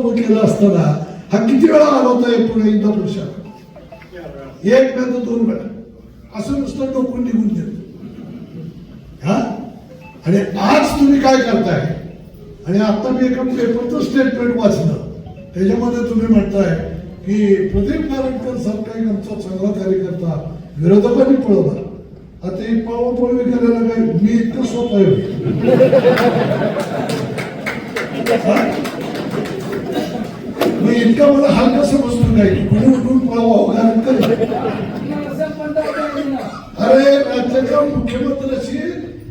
केलं असताना हा किती वेळा आला होता एक पुणे एक वेळा दोन वेळा. असं नुसतं डोकून निघून गेलं. हा? आणि आज तुम्ही काय करताय? आणि आता मी एका पेपरचं स्टेटमेंट वाचलं. त्याच्यामध्ये तुम्ही म्हणताय की प्रदीप नारायणकर सारखा एक आमचा चांगला कार्यकर्ता विरोधकांनी पळवला. आता ही पळवी करायला काय? मी इतकं सोपं आहे हा? मी इतका मला हलका समजतो काय की कुणी उठून पळावं कारण कर. अरे राज्याच्या मुख्यमंत्र्याशी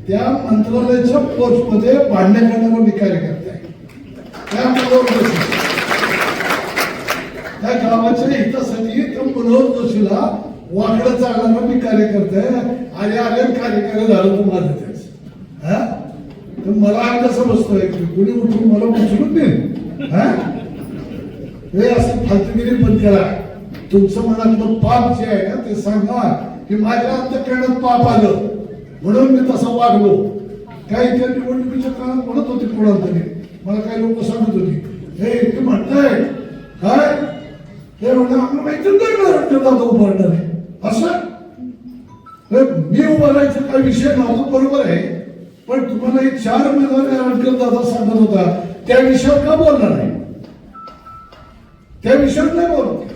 त्या मंत्रालयाच्या पोस्टमध्ये भांडणे करण्यावर मी कार्यकर्ता आहे. त्या गावाच्या हितासाठी त्या मनोहर जोशीला वाकडं चालणार मी कार्यकर्ता आहे. आणि आले कार्यकारी झालं तुम्हाला त्याच. हा? मला कसं बसतोय? कुणी उठून मला उचलून देईल हा? हे असं फालतुगिरी पण करा. तुमचं मनातलं पाप जे आहे ना ते सांगा की माझ्या अंतकरणात पाप आलं. म्हणून मी तसं वागलो. काही त्या निवडणुकीच्या काळात म्हणत होते कोणाला तरी. मला काही लोक सांगत होती. हे ते म्हणताय. काय? हे म्हणलं आम्हाला माहिती नाही का वाटतं दादा उभारणार? आहे असं मी उभं काय काही विषय नव्हता बरोबर आहे. पण तुम्हाला एक चार महिन्याने आंबेडकर दादा सांगत होता. त्या विषयावर का बोलणार नाही त्या विषयात नाही बोलत.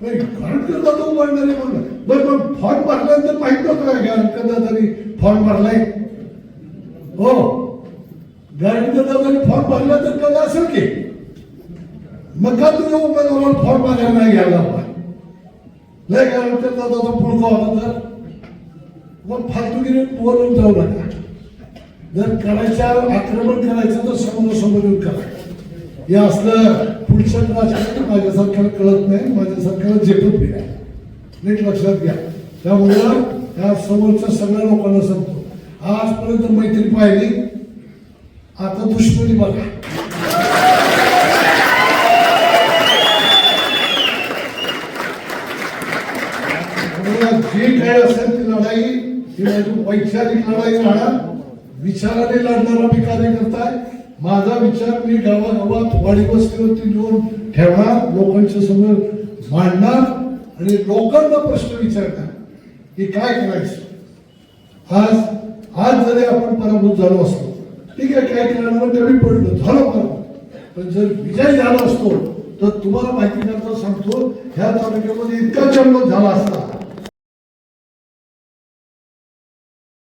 नाही, गाडकर दादा उभारणारे म्हणलं बरं मग फॉर्म भरल्यानंतर माहीत नव्हतं का? कदा दादानी फॉर्म भरलाय. हो. गाडकर दादानी फॉर्म भरला तर कदा असेल की? मग का तुझ्या उमेदवाराला फॉर्म भरायला नाही घ्यायला आपण लय गाडकर दादाचा पुढचा होता तर. मग फालतुगिरी बोलून जाऊ नका. जर करायच्या आक्रमण करायचं तर समोर समोर येऊन करायचं हे असलं पुढच्या राजकारण माझ्यासारख्याला कळत नाही माझ्यासारख्याला झेपत नाही. नीट लक्षात घ्या. त्यामुळं त्या समोरच्या सगळ्या लोकांना सांगतो. आजपर्यंत मैत्री पाहिली आता दुश्मनी बघा. त्यामुळं जी असेल ती लढाई ही माझी वैचारिक लढाई राहणार विचाराने लढणारा मी कार्यकर्ता आहे. माझा विचार मी गावागावात वाडी वस्तीवरती नेऊन ठेवणार लोकांच्या समोर मांडणार आणि लोकांना प्रश्न विचारणार की काय करायचं? आज आज जरी आपण पराभूत झालो असतो ठीक आहे काय करणार कमी पडलो झालं पराभूत. पण जर विजय झाला असतो तर तुम्हाला माहिती करता सांगतो ह्या तालुक्यामध्ये इतका जन्म झाला असता.